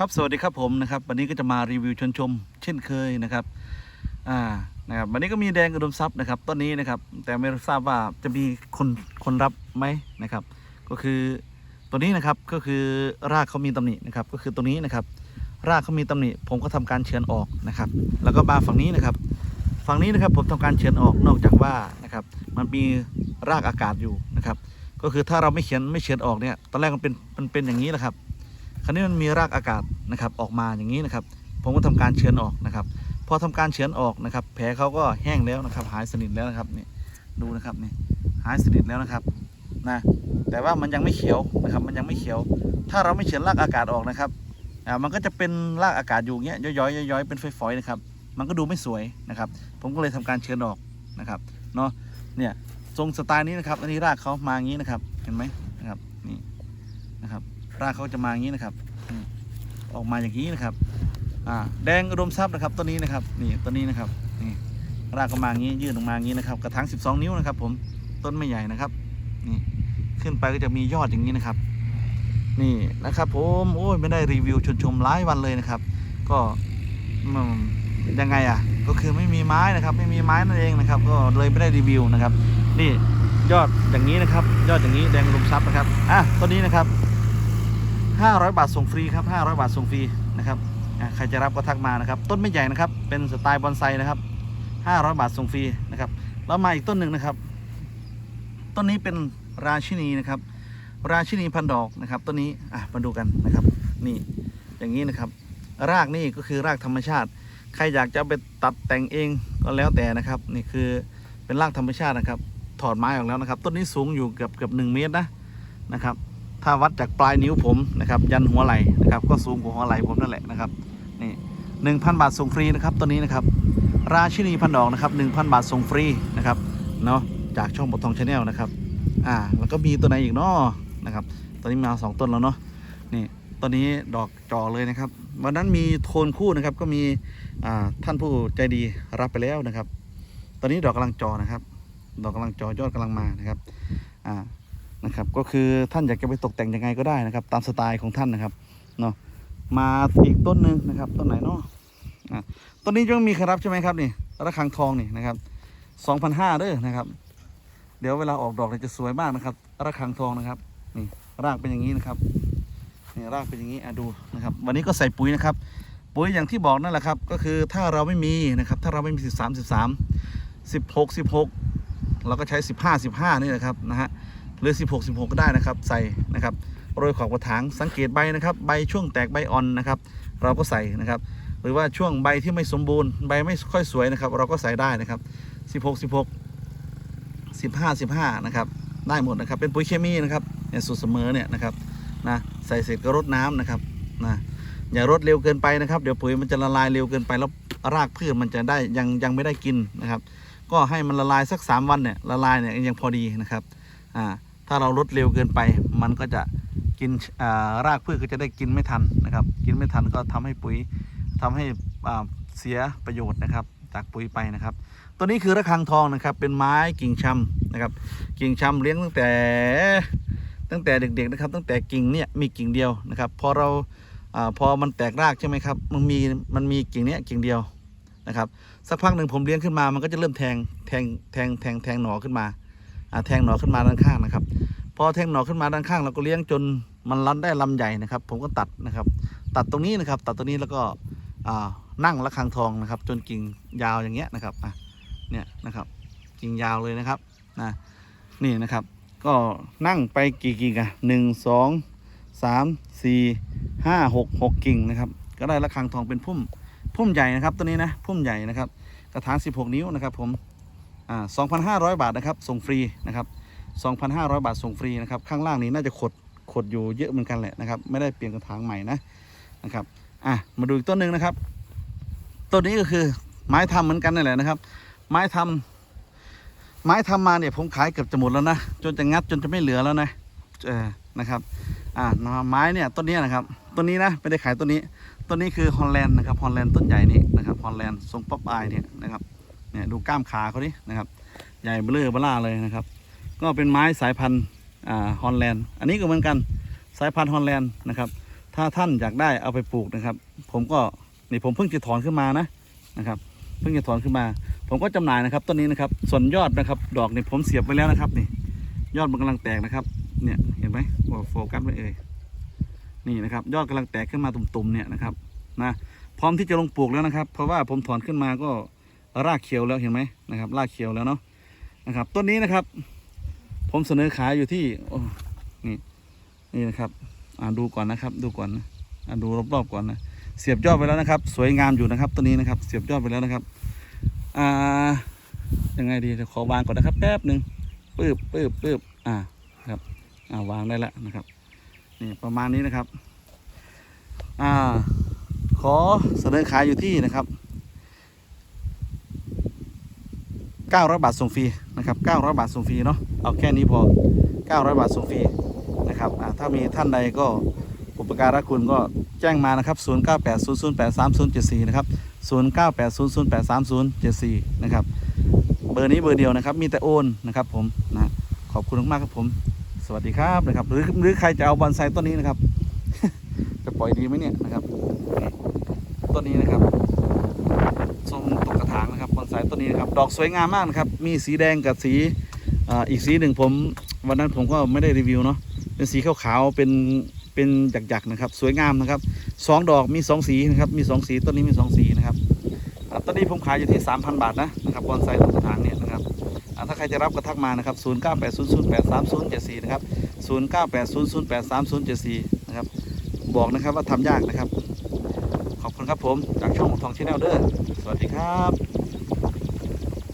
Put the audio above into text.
ครับสวัสดีครับผมนะครับ วันนี้ก็จะมารีวิวชนชม เช่นเคยนะครับอ่านะครับวันนี้ก็มีแดงอุดมทรัพย์นะครับต้นนี้นะครับ แต่ไม่ทราบว่าจะมีคนคนรับไหมนะครับ ก็คือตัวนี้นะครับก็คือรากเขามีตำหนินะครับ ก็คือตัวนี้นะครับ รากเขามีตำหนิ ผมก็ทำการเฉือนออกนะครับ แล้วก็มาฝั่งนี้นะครับ ฝั่งนี้นะครับผมทำการเฉือนออกนอกจากว่านะครับ มันมีรากอากาศอยู่นะครับ ก็คือถ้าเราไม่เขียนไม่เฉือนออกเนี่ยตอนแรกมันเป็นมันเป็นอย่างนี้แหละครับ คราวนี้มันมีรากอากาศนะครับออกมาอย่างนี้นะครับ ผมก็ทำการเฉือนออกนะครับ พอทำการเฉือนออกนะครับ แผลเขาก็แห้งแล้วนะครับ หายสนิทแล้วนะครับนี่ดูนะครับนี่หายสนิทแล้วนะครับนะแต่ว่ามันยังไม่เขียวนะครับ มันยังไม่เขียว ถ้าเราไม่เฉือนรากอากาศออกนะครับอ่ามันก็จะเป็นรากอากาศอยู่เงี้ยย้อยๆย้อยๆเป็นฝอยๆนะครับ มันก็ดูไม่สวยนะครับ ผมก็เลยทำการเฉือนออกนะครับเนาะเนี่ยทรงสไตล์นี้นะครับ อันนี้รากเขามาอย่างนี้นะครับ เห็นไหมนะครับนี่นะครับ รากเขาจะมาอย่างนี้นะครับนี่ออกมาอย่างนี้นะครับอ่าแดงอุดมทรัพย์นะครับต้นนี้นะครับนี่ต้นนี้นะครับนี่รากก็มาอย่างนี้ยื่นออกมาอย่างนี้นะครับ กระถาง 12 นิ้วนะครับ ผมต้นไม่ใหญ่นะครับนี่ขึ้นไปก็จะมียอดอย่างนี้นะครับ นี่นะครับผมโอ้ยไม่ได้รีวิวชนชมหลายวันเลยนะครับ ก็อืมยังไงอะ ก็คือไม่มีไม้นะครับ ไม่มีไม้นั่นเองนะครับ ก็เลยไม่ได้รีวิวนะครับ นี่ยอดอย่างนี้นะครับ ยอดอย่างนี้แดงอุดมทรัพย์นะครับอะต้นนี้นะครับ 500 บาทส่งฟรีครับ500 บาทส่งฟรีนะครับใครจะรับก็ทักมานะครับ ต้นไม่ใหญ่นะครับ เป็นสไตล์บอนไซนะครับ 500 บาทส่งฟรีนะครับแล้วมาอีกต้นหนึ่งนะครับ ต้นนี้เป็นราชินีนะครับ ราชินีพันดอกนะครับต้นนี้อะมาดูกันนะครับ นี่อย่างนี้นะครับ รากนี่ก็คือรากธรรมชาติ ใครอยากจะไปตัดแต่งเองก็แล้วแต่นะครับ นี่คือเป็นรากธรรมชาตินะครับ ถอดไม้ออกแล้วนะครับ ต้นนี้สูงอยู่เกือบเกือบหนึ่งเมตรนะนะครับ ถ้าวัดจากปลายนิ้วผมนะครับยันหัวไหล่นะครับก็สูงกว่าหัวไหล่ผมนั่นแหละนะครับนี่หนึ่งพันบาทส่งฟรีนะครับตัวนี้นะครับราชินีพันดอกนะครับหนึ่งพันบาทส่งฟรีนะครับเนาะจากช่องบททองชาแนลนะครับอ่าแล้วก็มีตัวไหนอีกเนาะนะครับตอนนี้มาสองต้นแล้วเนาะนี่ตอนนี้ดอกจอเลยนะครับ วันนั้นมีโทนคู่นะครับก็มีอ่าท่านผู้ใจดีรับไปแล้วนะครับ ตอนนี้ดอกกำลังจอนะครับ ดอกกำลังจอยอดกำลังมานะครับอ่า นะครับ ก็คือท่านอยากจะไปตกแต่งยังไงก็ได้นะครับ ตามสไตล์ของท่านนะครับเนาะมาอีกต้นหนึ่งนะครับต้นไหนเนาะต้นนี้ยังมีครรับใช่ไหมครับนี่ระฆังทองนี่นะครับสองพันห้าเด้อนะครับ เดี๋ยวเวลาออกดอกเนี่ยจะสวยมากนะครับระฆังทองนะครับนี่รากเป็นอย่างนี้นะครับนี่รากเป็นอย่างนี้อะดูนะครับ วันนี้ก็ใส่ปุ๋ยนะครับ ปุ๋ยอย่างที่บอกนั่นแหละครับ ก็คือถ้าเราไม่มีนะครับ ถ้าเราไม่มีสิบสามสิบสามสิบหกสิบหกเราก็ใช้สิบห้าสิบห้านี่แหละครับนะฮะ หรือ 16 16 ก็ได้นะครับ ใส่นะครับโรยขอบกระถางสังเกตใบนะครับ ใบช่วงแตกใบอ่อนนะครับ เราก็ใส่นะครับ หรือว่าช่วงใบที่ไม่สมบูรณ์ใบไม่ค่อยสวยนะครับ เราก็ใส่ได้นะครับ 16 16 15 15นะครับได้หมดนะครับเป็นปุ๋ยเคมีนะครับเนี่ยสูตรเสมอเนี่ยนะครับนะใส่เสร็จก็รดน้ำนะครับนะอย่ารดเร็วเกินไปนะครับ เดี๋ยวปุ๋ยมันจะละลายเร็วเกินไปแล้วรากพืชมันจะได้ยังยังไม่ได้กินนะครับ ก็ให้มันละลายสัก 3 วันเนี่ยละลายเนี่ยยังพอดีนะครับอ่า ถ้าเราลดเร็วเกินไป มันก็จะกินอ่ารากพืชก็จะได้กินไม่ทันนะครับ กินไม่ทันก็ทำให้ปุ๋ยทำให้อ่าเสียประโยชน์นะครับ จากปุ๋ยไปนะครับ ตัวนี้คือระฆังทองนะครับ เป็นไม้กิ่งชำนะครับ กิ่งชำเลี้ยงตั้งแต่ตั้งแต่เด็กๆนะครับ ตั้งแต่กิ่งเนี่ยมีกิ่งเดียวนะครับพอเราอาพอมันแตกรากใช่ไหมครับ มันมีมันมีกิ่งเนี้ยกิ่งเดียวนะครับ สักพักหนึ่งผมเลี้ยงขึ้นมา มันก็จะเริ่มแทงแทงแทงแทงแทงหน่อขึ้นมา แทงหน่อขึ้นมาด้านข้างนะครับ พอแทงหน่อขึ้นมาด้านข้างเราก็เลี้ยงจนมันรันได้ลำใหญ่นะครับ ผมก็ตัดนะครับ ตัดตรงนี้นะครับ ตัดตรงนี้แล้วก็นั่งระฆังทองนะครับ จนกิ่งยาวอย่างเงี้ยนะครับเนี่ยนะครับ กิ่งยาวเลยนะครับนะนี่นะครับ ก็นั่งไปกี่กิ่งอะหนึ่งสองสามสี่ห้าหกหกกิ่งนะครับ ก็ได้ระฆังทองเป็นพุ่มพุ่มใหญ่นะครับตัวนี้นะพุ่มใหญ่นะครับ กระถาง 16 นิ้วนะครับผม อ่า2,500 บาทนะครับ ส่งฟรีนะครับ 2,500 บาทส่งฟรีนะครับ ข้างล่างนี้น่าจะขดขดอยู่เยอะเหมือนกันแหละนะครับ ไม่ได้เปลี่ยนกระถางใหม่นะนะครับ อะ มาดูอีกต้นหนึ่งนะครับ ต้นนี้ก็คือไม้ทำเหมือนกันนั่นแหละนะครับ ไม้ทำไม้ทำมาเนี่ยผมขายเกือบจะหมดแล้วนะ จนจะงัดจนจะไม่เหลือแล้วนะเออนะครับอ่าไม้เนี่ยต้นนี้นะครับต้นนี้นะไม่ได้ขายต้นนี้ต้นนี้คือฮอลแลนด์นะครับฮอลแลนด์ต้นใหญ่นี่นะครับฮอลแลนด์ทรงป๊อปอายเนี่ยนะครับ เนี่ยดูกล้ามขาเขาดินะครับ ใหญ่เบ้อเร่อบล่าเลยนะครับ ก็เป็นไม้สายพันธุ์อ่าฮอลแลนด์ อันนี้ก็เหมือนกันสายพันธุ์ฮอลแลนด์นะครับ ถ้าท่านอยากได้เอาไปปลูกนะครับ ผมก็นี่ผมเพิ่งจะถอนขึ้นมานะนะครับเพิ่งจะถอนขึ้นมา ผมก็จำหน่ายนะครับต้นนี้นะครับ ส่วนยอดนะครับ ดอกนี่ผมเสียบไปแล้วนะครับนี่ ยอดมันกำลังแตกนะครับ เนี่ยเห็นไหมโฟกัสไว้เอ่ยนี่นะครับ ยอดกำลังแตกขึ้นมาตุ่มๆเนี่ยนะครับนะพร้อมที่จะลงปลูกแล้วนะครับ เพราะว่าผมถอนขึ้นมาก็ รากเขียวแล้วเห็นไหมนะครับรากเขียวแล้วเนาะนะครับต้นนี้นะครับ ผมเสนอขายอยู่ที่โอ้นี่นี่นะครับอ่าดูก่อนนะครับ ดูก่อนนะอ่าดูรอบๆก่อนนะเสียบยอดไปแล้วนะครับ สวยงามอยู่นะครับต้นนี้นะครับ เสียบยอดไปแล้วนะครับอ่ายังไงดีเดี๋ยวขอวางก่อนนะครับ แป๊บหนึ่งปื๊บปื๊บปื๊บอ่าครับอ่าวางได้แล้วนะครับนี่ประมาณนี้นะครับ อ่า ขอเสนอขายอยู่ที่นะครับ 900 บาทส่งฟรีนะครับ900 บาทส่งฟรีเนาะเอาแค่นี้พอ 900 บาทส่งฟรีนะครับถ้ามีท่านใดก็อุปการะคุณก็แจ้งมานะครับ 0980083074 นะครับ 0980083074 นะครับ เบอร์นี้เบอร์เดียวนะครับ มีแต่โอนนะครับผมนะขอบคุณมากๆครับผม สวัสดีครับนะครับ หรือหรือใครจะเอาบอนไซต้นนี้นะครับ จะปล่อยดีไหมเนี่ยนะครับ ต้นนี้นะครับทรงตกางนะครับบอนไซต้นนี้นะครับดอกสวยงามมากนะครับมีสีแดงกับสีออีกสีหนึ่งผม วันนั้นผมก็ไม่ได้รีวิวเนาะเป็นสีขาวๆเป็นเป็นหยักๆนะครับ สวยงามนะครับสองดอกมีสองสีนะครับมีสองสีต้นนี้มีสองสีนะครับตอนนี้ผมขายอยู่ที่ 3,000 บาทนะนะครับบอนไซต์ต้นกระถางเนี่ยนะครับถ้าใครจะรับก็ทักมานะครับ0980083074นะครับ0980083074นะครับบอกนะครับว่าทำยากนะครับ ขอบคุณครับผมจากช่องทองชาแนลเด้อสวัสดีครับ